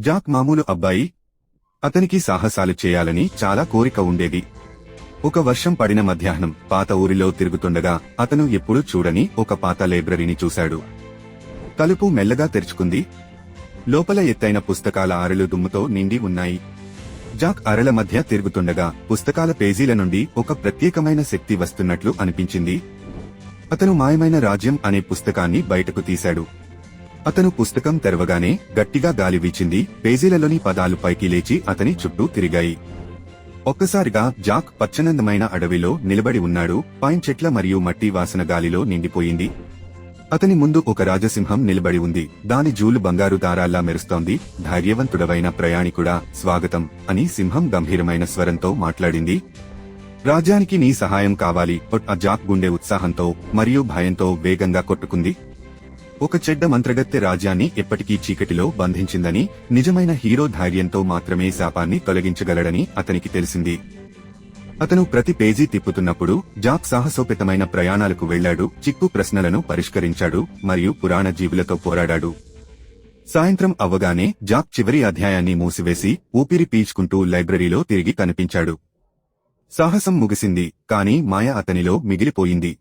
Jack మామూలు అబ్బాయి. అతనికి సాహసాలు చేయాలని చాలా కోరిక ఉండేది. ఒక వర్షం పడిన మధ్యాహ్నం పాత ఊరిలో తిరుగుతుండగా అతను ఎప్పుడూ చూడని ఒక పాత లైబ్రరీని చూశాడు. తలుపు మెల్లగా తెరుచుకుంది. లోపల ఎత్తైన పుస్తకాల అరలు దుమ్ముతో నిండి ఉన్నాయి. జాక్ అరల మధ్య తిరుగుతుండగా పుస్తకాల పేజీల నుండి ఒక ప్రత్యేకమైన శక్తి వస్తున్నట్లు అనిపించింది. అతను మాయమైన రాజ్యం అనే పుస్తకాన్ని బయటకు తీశాడు. అతను పుస్తకం తెరవగానే గట్టిగా గాలి వీచింది. పేజీలలోని పదాలు పైకి లేచి అతని చుట్టూ తిరిగాయి. ఒక్కసారిగా జాక్ పచ్చనందమైన అడవిలో నిలబడి ఉన్నాడు. పైన్ చెట్ల మరియు మట్టి వాసన గాలిలో నిండిపోయింది. అతని ముందు ఒక రాజసింహం నిలబడి ఉంది. దాని జూలు బంగారు దారాల్లా మెరుస్తోంది. ధైర్యవంతుడవైన ప్రయాణికుడా స్వాగతం అని సింహం గంభీరమైన స్వరంతో మాట్లాడింది. రాజ్యానికి నీ సహాయం కావాలి. ఆ జాక్ గుండె ఉత్సాహంతో మరియు భయంతో వేగంగా కొట్టుకుంది. ఒక చెడ్డ మంత్రగత్తె రాజ్యాన్ని ఎప్పటికీ చీకటిలో బంధించిందని నిజమైన హీరో ధైర్యంతో మాత్రమే శాపాన్ని తొలగించగలడని అతనికి తెలిసింది. అతను ప్రతి పేజీ తిప్పుతున్నప్పుడు జాక్ సాహసోపేతమైన ప్రయాణాలకు వెళ్ళాడు చిక్కు ప్రశ్నలను పరిష్కరించాడు మరియు పురాణ జీవులతో పోరాడాడు. సాయంత్రం అవ్వగానే జాక్ చివరి అధ్యాయాన్ని మూసివేసి ఊపిరి పీల్చుకుంటూ లైబ్రరీలో తిరిగి కనిపించాడు. సాహసం ముగిసింది కాని మాయ అతనిలో మిగిలిపోయింది.